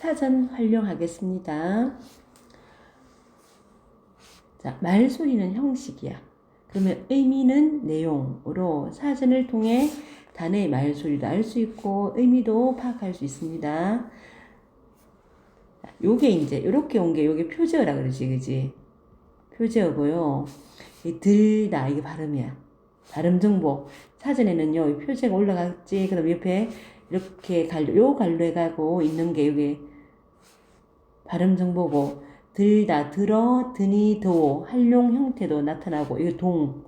사전 활용하겠습니다. 자, 말소리는 형식이야. 그러면 의미는 내용으로 사전을 통해 단어의 말소리도 알 수 있고 의미도 파악할 수 있습니다. 자, 요게 이제 이렇게 온 게 요게 표제어라 그러지, 그지? 표제어고요. 이 들다 이게 발음이야. 발음 정보. 사전에는요, 이 표제가 올라갔지. 그럼 옆에 이렇게 갈로, 요 갈로 해가고 있는 게 요게 발음 정보고 들다, 들어, 드니, 도, 활용 형태도 나타나고, 이거 동,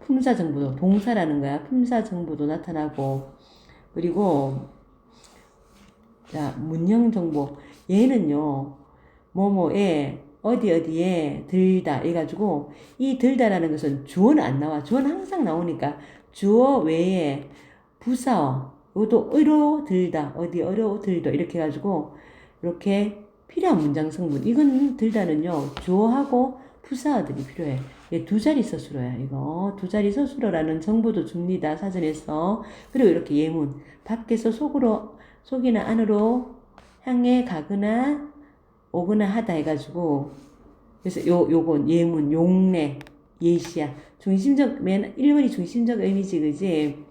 품사 정보도, 동사라는 거야. 품사 정보도 나타나고, 그리고, 자, 문형 정보. 얘는요, 뭐뭐에, 어디 어디에 들다, 해가지고, 이 들다라는 것은 주어는 안 나와. 주어는 항상 나오니까, 주어 외에 부사어, 이것도 의로 들다, 어디 어려 들다, 이렇게 해가지고, 이렇게 필요한 문장 성분. 이건 들다는요, 주어하고 부사어들이 필요해. 이게 두 자리 서술어야, 이거. 두 자리 서술어라는 정보도 줍니다, 사전에서. 그리고 이렇게 예문. 밖에서 속으로, 속이나 안으로 향해 가거나 오거나 하다 해가지고. 그래서 요, 요건 예문, 용례, 예시야. 중심적, 맨 1번이 중심적 의미지, 그지?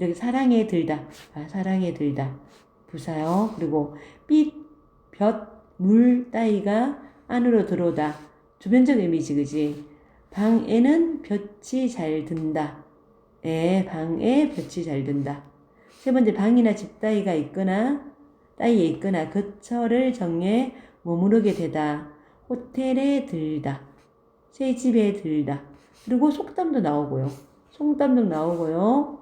이렇게 사랑에 들다. 아, 사랑에 들다. 부사요. 그리고 빛, 볕, 물 따위가 안으로 들어오다. 주변적 의미지, 그지? 방에는 볕이 잘 든다. 예, 방에 볕이 잘 든다. 세 번째, 방이나 집 따위가 있거나, 따위에 있거나, 거처를 정해 머무르게 되다. 호텔에 들다. 새 집에 들다. 그리고 속담도 나오고요. 속담도 나오고요.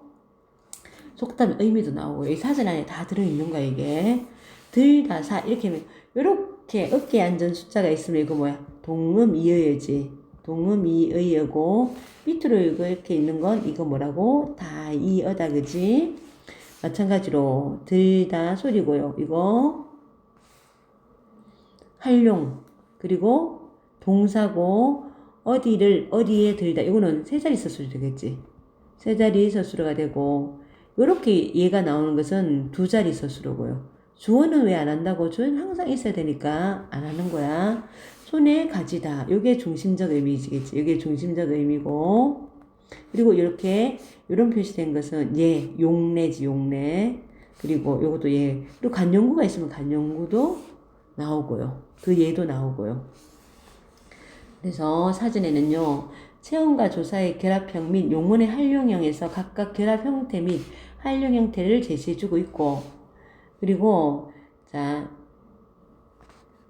속담 의미도 나오고요. 이 사전 안에 다 들어있는 거야, 이게. 들다, 사, 이렇게 하면, 요렇게 어깨에 앉은 숫자가 있으면 이거 뭐야? 동음 이어야지. 동음 이어고 밑으로 이렇게 있는 건 이거 뭐라고? 다 이어다, 그지? 마찬가지로 들다 소리고요. 이거 활용 그리고 동사고 어디를 어디에 들다 이거는 세 자리 서술이 되겠지. 세 자리 서술어가 되고 요렇게 얘가 나오는 것은 두 자리 서술어고요. 주어는 왜 안 한다고? 주어는 항상 있어야 되니까 안 하는 거야. 손에 가지다. 요게 중심적 의미지겠지. 요게 중심적 의미고. 그리고 이렇게 이런 표시된 것은 예, 용례지 용례. 그리고 요것도 예. 그리고 간용구가 있으면 간용구도 나오고요. 그 예도 나오고요. 그래서 사전에는요. 체험과 조사의 결합형 및 용문의 활용형에서 각각 결합 형태 및 활용 형태를 제시해주고 있고 그리고 자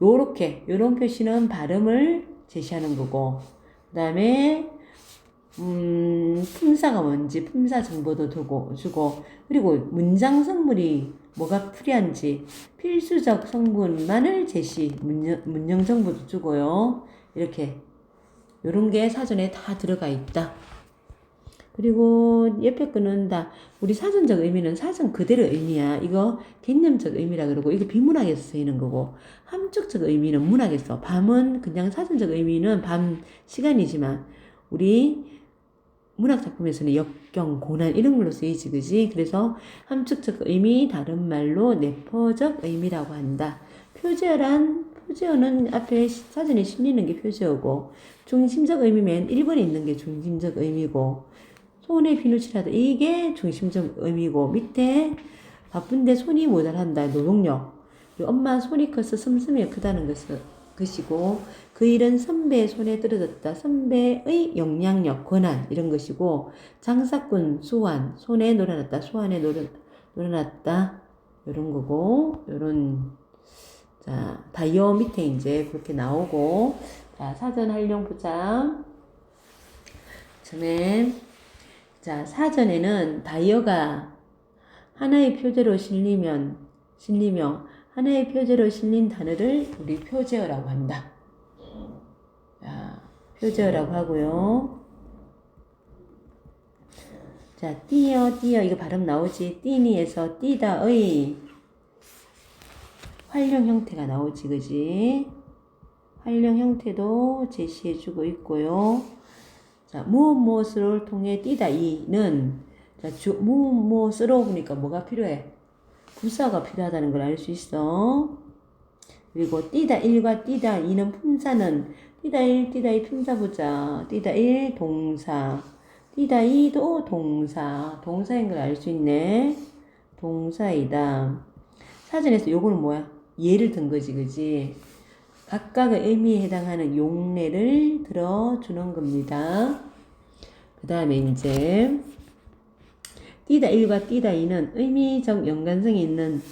요렇게 요런 표시는 발음을 제시하는 거고 그 다음에 음, 품사가 뭔지 품사 정보도 두고 주고 그리고 문장 성분이 뭐가 필요한지 필수적 성분만을 제시 문형, 문형 정보도 주고요 이렇게 요런 게 사전에 다 들어가 있다. 그리고 옆에 거는 다 우리 사전적 의미는 사전 그대로 의미야. 이거 개념적 의미라 그러고 이거 비문학에서 쓰이는 거고 함축적 의미는 문학에서 밤은 그냥 사전적 의미는 밤 시간이지만 우리 문학 작품에서는 역경, 고난 이런 걸로 쓰이지 그지? 그래서 함축적 의미 다른 말로 내포적 의미라고 한다. 표제어란 표제어는 앞에 사전에 실리는 게 표제어고 중심적 의미면 1번에 있는 게 중심적 의미고 손에 비누칠하다. 이게 중심적 의미고 밑에 바쁜데 손이 모자란다 노동력. 엄마 손이 커서 슴슴이 크다는 것은 것이고 그 일은 선배의 손에 떨어졌다. 선배의 영향력 권한 이런 것이고 장사꾼 수완 손에 놀아놨다 수완에 놀아, 놀아놨다. 이런 거고 이런 자 다이어 밑에 이제 그렇게 나오고. 자 사전 활용 보자 처음에 자, 사전에는 다이어가 하나의 표제로 실리면, 실리며 하나의 표제로 실린 단어를 우리 표제어라고 한다. 자, 표제어라고 하고요. 자, 띄어, 띄어, 이거 발음 나오지? 띄니에서 띄다의 활용 형태가 나오지, 그지? 활용 형태도 제시해주고 있고요. 자, 무엇 무엇을 통해 띄다 이는 자, 주, 무엇 무엇으로 보니까 뭐가 필요해? 부사가 필요하다는 걸 알 수 있어. 그리고 띠다 1과 띠다 2는 품사는 띠다 1, 띠다 2 품사 보자. 띠다 1 동사. 띠다 2도 동사. 동사인 걸 알 수 있네. 동사이다. 사전에서 요거는 뭐야? 예를 든 거지, 그지? 각각의 의미에 해당하는 용례를 들어주는 겁니다. 그 다음에 이제 띠다 1과 띠다 2는 의미적 연관성이 있는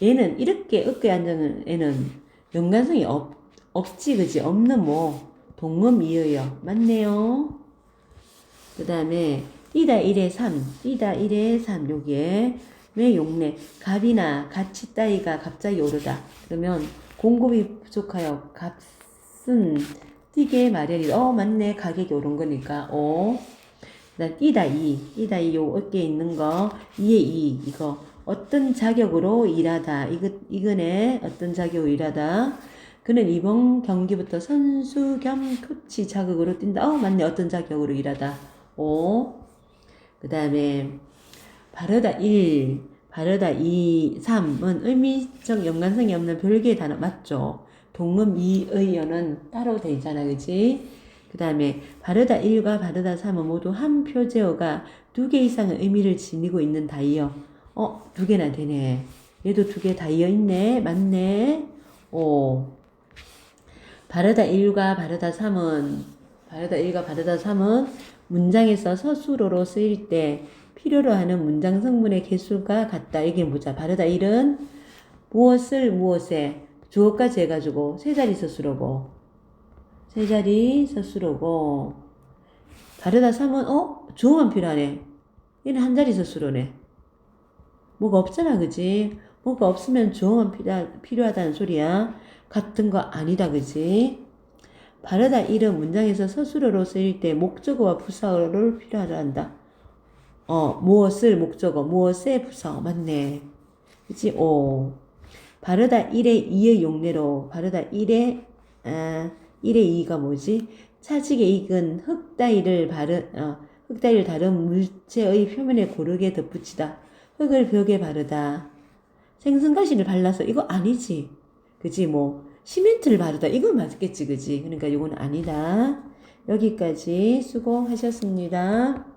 얘는 이렇게 어깨 앉는 애는 연관성이 없, 없지 그지? 없는 뭐 동음이어요 맞네요. 그 다음에 띠다 1에 3 띠다 1에 3 요게 왜 용례. 값이나 가치 따위가 갑자기 오르다. 그러면 공급이 부족하여 값은 뛰게 마련이 어 맞네. 가격이 오른 거니까. 어. 그다음 띠다 2 띠다 2요 어깨에 있는 거. 2에 2 이거. 어떤 자격으로 일하다. 이거 이거네. 어떤 자격으로 일하다. 그는 이번 경기부터 선수 겸 코치 자격으로 뛴다. 어 맞네. 어떤 자격으로 일하다. 오 그 다음에 바르다 1 바르다 2 3은 의미적 연관성이 없는 별개의 단어 맞죠 동음 이의어는 따로 돼 있잖아 그지 그 다음에 바르다 1과 바르다 3은 모두 한 표제어가 두 개 이상의 의미를 지니고 있는 다이어 어, 두 개나 되네. 얘도 두 개 다이어 있네. 맞네. 오. 바르다 1과 바르다 3은, 바르다 1과 바르다 3은 문장에서 서술어로 쓰일 때 필요로 하는 문장 성분의 개수가 같다. 이게 보자. 바르다 1은 무엇을 무엇에 주어까지 해가지고 세 자리 서술어고, 세 자리 서술어고, 바르다 3은, 어? 주어만 필요하네. 얘는 한 자리 서술어네. 뭐가 없잖아, 그지? 뭐가 없으면 주어만 필요, 필요하다는 소리야. 같은 거 아니다, 그지? 바르다 이런 문장에서 서술어로 쓰일 때 목적어와 부사어를 필요하다 한다. 어, 무엇을 목적어, 무엇의 부사어, 맞네. 그지? 오. 바르다 1의 2의 용례로, 바르다 1의, 아, 1의 2가 뭐지? 차직에 익은 흙 따위를 바른, 어, 흙 따위를 다른 물체의 표면에 고르게 덧붙이다. 흙을 벽에 바르다. 생선가시를 발라서 이거 아니지. 그지 뭐 시멘트를 바르다. 이거 맞겠지 그지. 그러니까 이건 아니다. 여기까지 수고하셨습니다.